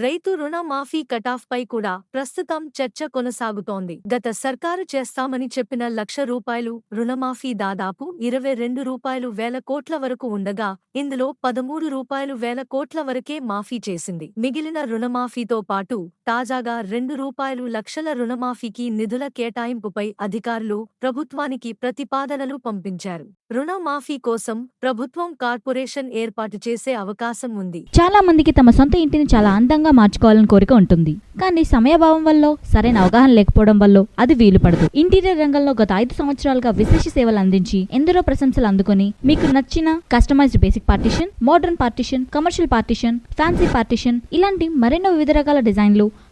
రైతు రుణ మాఫీ కటాఫ్ పై కూడా ప్రస్తుతం చర్చ కొనసాగుతోంది. గత సర్కారు చేస్తామని చెప్పిన లక్ష రూపాయలు రుణమాఫీ దాదాపు ఇరవై రెండు రూపాయలు వేల కోట్ల వరకు ఉండగా ఇందులో పదమూడు రూపాయలు వేల కోట్ల వరకే మాఫీ చేసింది. మిగిలిన రుణమాఫీతో పాటు తాజాగా రెండు రూపాయలు లక్షల రుణమాఫీకి నిధుల కేటాయింపుపై అధికారులు ప్రభుత్వానికి ప్రతిపాదనలు పంపించారు. రుణమాఫీ కోసం ప్రభుత్వం కార్పొరేషన్ ఏర్పాటు చేసే అవకాశం ఉంది. చాలా మందికి తమ సొంత ఇంటిని చాలా అందంగా మార్చుకోవాలని కోరిక ఉంటుంది. కానీ సమయభావం వల్ల సరైన అవగాహన లేకపోవడం వల్ల అది వీలు పడదు. ఇంటీరియర్ రంగంలో గత ఐదు సంవత్సరాలుగా విశేష సేవలు అందించి ఎందరో ప్రశంసలు అందుకొని మీకు నచ్చిన customised basic partition modern partition commercial partition fancy partition ఇలాంటి మరెన్నో వివిధ రకాల డిజైన్లు